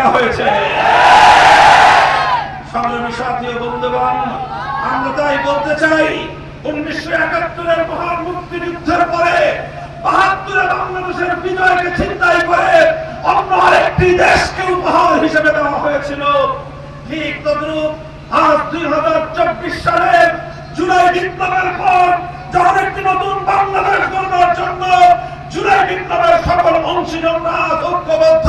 দেওয়া হয়েছে। আমরা তাই বলতে চাই, উনিশশো একাত্তরের মহান মুক্তিযুদ্ধের পরে বাহাত্তরে বাংলাদেশের বিজয়কে চিন্তাই করে অন্য আরেকটি দেশকে উপহার হিসেবে দেওয়া হয়েছিল। ঠিক তদ্রুপ আজ দুই হাজার চব্বিশ সালের জুলাই বিপ্লবের পর যখন একটি নতুন বাংলাদেশ গড়বার জন্য জুলাই বিপ্লবের সকল ঐক্যবদ্ধ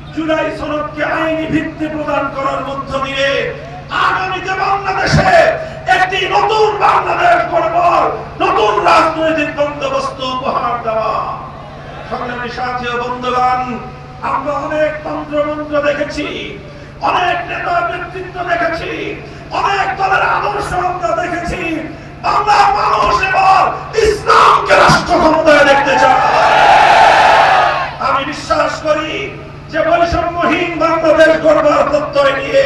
জুলাই সনদকে আইনি ভিত্তি প্রদান করার মধ্য দিয়ে আগামীতে বাংলাদেশে একটি নতুন বাংলাদেশ গড়বার নতুন রাজনৈতিক বন্দোবস্ত উপহার দেওয়া। সংগ্রামী বন্ধুগণ, আমরা অনেক তন্ত্রমন্ত্র দেখেছি, অনেক নেতা ব্যক্তিত্ব দেখেছি, অনেক দলের আদর্শ আমরা দেখেছি। বাংলার মানুষ এবার ইসলামকে রাষ্ট্র ক্ষমতায় দেখতে চায় আমি বিশ্বাস করি যে বৈষম্যহীন বাংলাদেশ গড়বার প্রত্যয় নিয়ে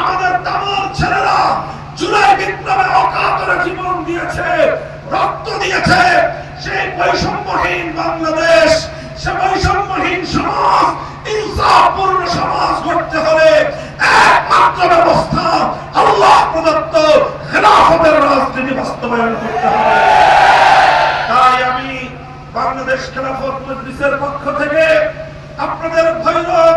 আমাদের তামার ছেলেরা জুলাই বিপ্লবে অকাতরে জীবন দিয়েছে, রক্ত দিয়েছে। সেই বৈষম্যহীন বাংলাদেশ, সে বৈষম্যহীন সমাজ, ইনসাফপূর্ণ সমাজ গড়তে হলে একমাত্র ব্যবস্থা আল্লাহ প্রদত্ত খেলাফতের রাজনীতি বাস্তবায়ন করতে হবে। তাই আমি বাংলাদেশ খেলাফত মজলিসের পক্ষ থেকে আপনাদের ভৈরব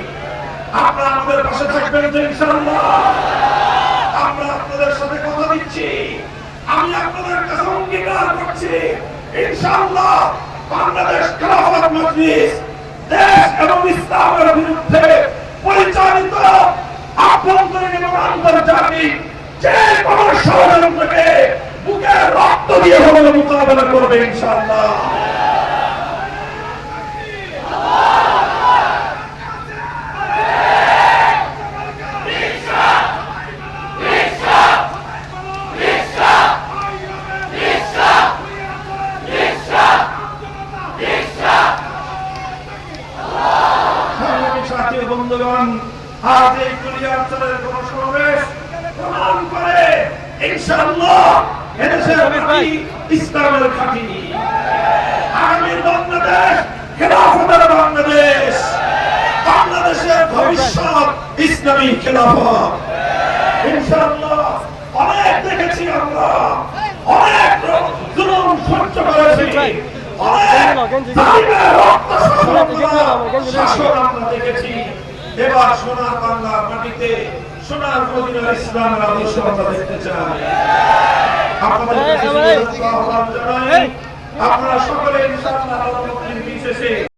আপনারা আমাদের পাশে থাকবেন তো ইনশাআল্লাহ। আমরা আপনাদের সাথে কথা দিচ্ছি। আমি আপনাদের কাছে অঙ্গীকার করছি। ইনশাআল্লাহ বাংলাদেশ খেলাফত মজলিস দেশ এবং ইসলামের বিরুদ্ধে পরিচালিত আভ্যন্তরীণ এবং আন্তর্জাতিক যে কোনো ষড়যন্ত্রকে বুকে রক্ত দিয়ে হলেও মোকাবেলা করবে ইনশাআল্লাহ। আজ এই কুলিয়ারচরের গণসমাবেশ প্রমাণ করে ইনশাআল্লাহ এদেশের মাটি ইসলামের ঘাঁটি আগামীর বাংলাদেশ খেলাফতের বাংলাদেশ। বাংলাদেশের ভবিষ্যৎ ইসলামী খেলাফত। ইনশাআল্লাহ অনেক দেখেছি আমরা। অনেক জুলুম সহ্য করেছি। অনেক রক্ত শাসন আমরা দেখেছি। এবার সোনার বাংলার মাটিতে সোনার মদিনার ইসলামের আদর্শ দেখতে চাই। আপনাদের আহ্বান জানাই। আপনারা সকলে ইনশাআল্লাহ বিশেষে